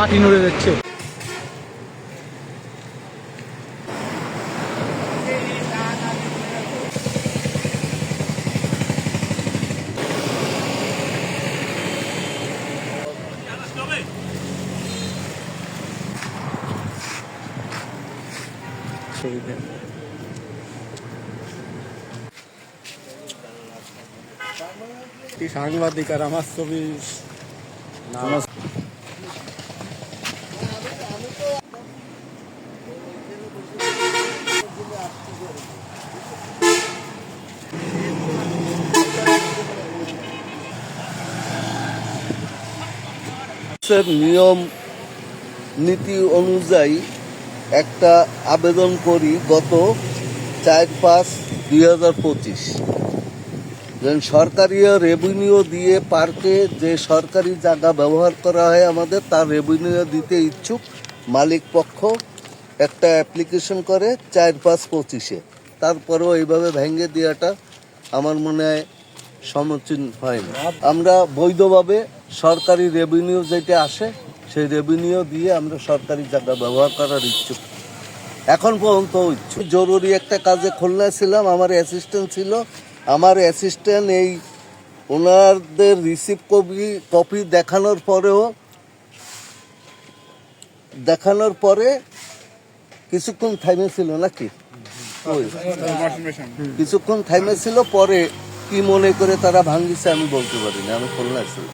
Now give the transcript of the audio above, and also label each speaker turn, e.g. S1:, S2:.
S1: মাটি নড়ে যাচ্ছে।
S2: সাংবাদিক আর আমার ছবি
S3: এর নিয়ম, নীতি অনুযায়ী একটা আবেদন করি গত চার পাঁচ দুই হাজার পঁচিশ। সরকারি রেভিনিউ দিয়ে পার্কে যে সরকারি জায়গা ব্যবহার করা হয় আমাদের, তার রেভিনিউ দিতে ইচ্ছুক মালিক পক্ষ একটা অ্যাপ্লিকেশন করে চার পাঁচ পঁচিশে। তারপরেও এইভাবে ভেঙে দেওয়াটা আমার মনে হয় সমীচীন হয় না আমরা বৈধভাবে সরকারি রেভিনিউ যেটা আসে, সেই রেভিনিউ দিয়ে আমরা সরকারি জায়গা ব্যবহার করার ইচ্ছুক। এখন পর্যন্ত ইচ্ছুক। জরুরি একটা কাজে খুলনায় ছিলাম আমার অ্যাসিস্ট্যান্ট ছিল। আমার অ্যাসিস্ট্যান্ট এই ওনাদের রিসিভ কপি কপি দেখানোর পরেও, দেখানোর পরে কিছুক্ষণ থাইমে ছিল নাকি? কিছুক্ষণ থাইমে ছিল, পরে কি মনে করে তারা ভাঙ্গিছে আমি বলতে পারি না আমি খুলনায় ছিলাম